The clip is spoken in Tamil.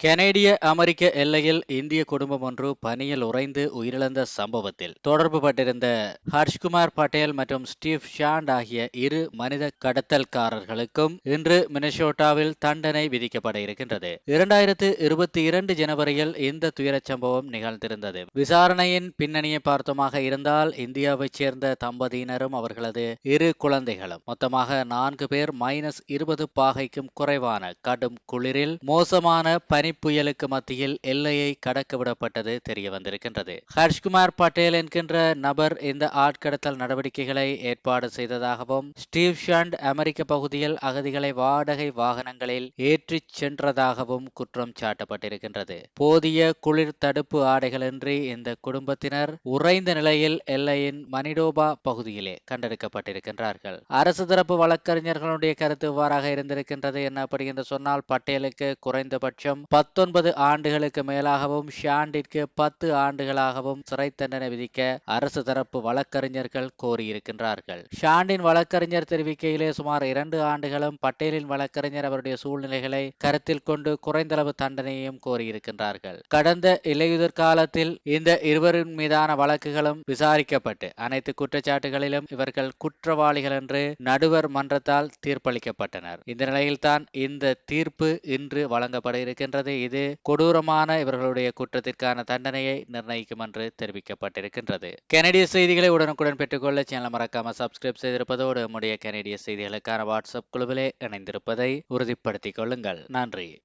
கனேடிய அமெரிக்க எல்லையில் இந்திய குடும்பம் ஒன்று பணியில் உறைந்து உயிரிழந்த சம்பவத்தில் தொடர்பு பட்டிருந்த ஹர்ஷ்குமார் பட்டேல் மற்றும் ஸ்டீவ் ஷாண்ட் ஆகிய இரு மனித கடத்தல்காரர்களுக்கும் இன்று மினசோட்டாவில் தண்டனை விதிக்கப்பட இருக்கின்றது. இரண்டாயிரத்து இருபத்தி இரண்டு ஜனவரியில் இந்த துயரச் சம்பவம் நிகழ்ந்திருந்தது. விசாரணையின் பின்னணியை பார்த்தமாக இருந்தால் இந்தியாவைச் சேர்ந்த தம்பதியினரும் அவர்களது இரு குழந்தைகளும் மொத்தமாக நான்கு பேர் மைனஸ் இருபது பாகைக்கும் குறைவான கடும் குளிரில் மோசமான பனி பனிப்புயலுக்கு மத்தியில் எல்லையை கடக்கவிடப்பட்டது தெரிய வந்திருக்கின்றது ஹர்ஷ்குமார் பட்டேல் என்கின்ற நபர் இந்த ஆட்கடத்தல் நடவடிக்கைகளை ஏற்பாடு செய்ததாகவும் ஸ்டீவ் ஷண்ட் அமெரிக்க பகுதியில் அகதிகளை வாடகை வாகனங்களில் ஏற்றிச் சென்றதாகவும் குற்றம் சாட்டப்பட்டிருக்கின்றது. போதிய குளிர் தடுப்பு ஆடைகளின்றி இந்த குடும்பத்தினர் உறைந்த நிலையில் எல்லையின் மனிடோபா பகுதியிலே கண்டெடுக்கப்பட்டிருக்கின்றார்கள். அரசு தரப்பு வழக்கறிஞர்களுடைய கருத்து இவ்வாறாக இருந்திருக்கின்றது என்ன அப்படி என்று சொன்னால் பட்டேலுக்கு குறைந்தபட்சம் பத்தொன்பது ஆண்டுகளுக்கு மேலாகவும் ஷாண்டிற்கு பத்து ஆண்டுகளாகவும் சிறை தண்டனை விதிக்க அரசு தரப்பு வழக்கறிஞர்கள் கோரியிருக்கின்றார்கள். ஷாண்டின் வழக்கறிஞர் தெரிவிக்கையிலே சுமார் இரண்டு ஆண்டுகளும் பட்டேலின் வழக்கறிஞர் அவருடைய சூழ்நிலைகளை கருத்தில் கொண்டு குறைந்தளவு தண்டனையையும் கோரியிருக்கின்றார்கள். கடந்த இலையுதிர் காலத்தில் இந்த இருவரின் மீதான வழக்குகளும் விசாரிக்கப்பட்டு அனைத்து குற்றச்சாட்டுகளிலும் இவர்கள் குற்றவாளிகள் என்று நடுவர் மன்றத்தால் தீர்ப்பளிக்கப்பட்டனர். இந்த நிலையில்தான் இந்த தீர்ப்பு இன்று வழங்கப்பட இருக்கின்றது. இது கொடூரமான இவர்களுடைய குற்றத்திற்கான தண்டனையை நிர்ணயிக்கும் என்று தெரிவிக்கப்பட்டிருக்கின்றது. கனடிய செய்திகளை உடனுக்குடன் பெற்றுக்கொள்ள சேனல் மறக்காம சப்ஸ்கிரைப் செய்திருப்பதோடு நம்முடைய கனடிய செய்திகளுக்கான வாட்ஸ்அப் குழுவிலே இணைந்திருப்பதை உறுதிப்படுத்திக் கொள்ளுங்கள். நன்றி.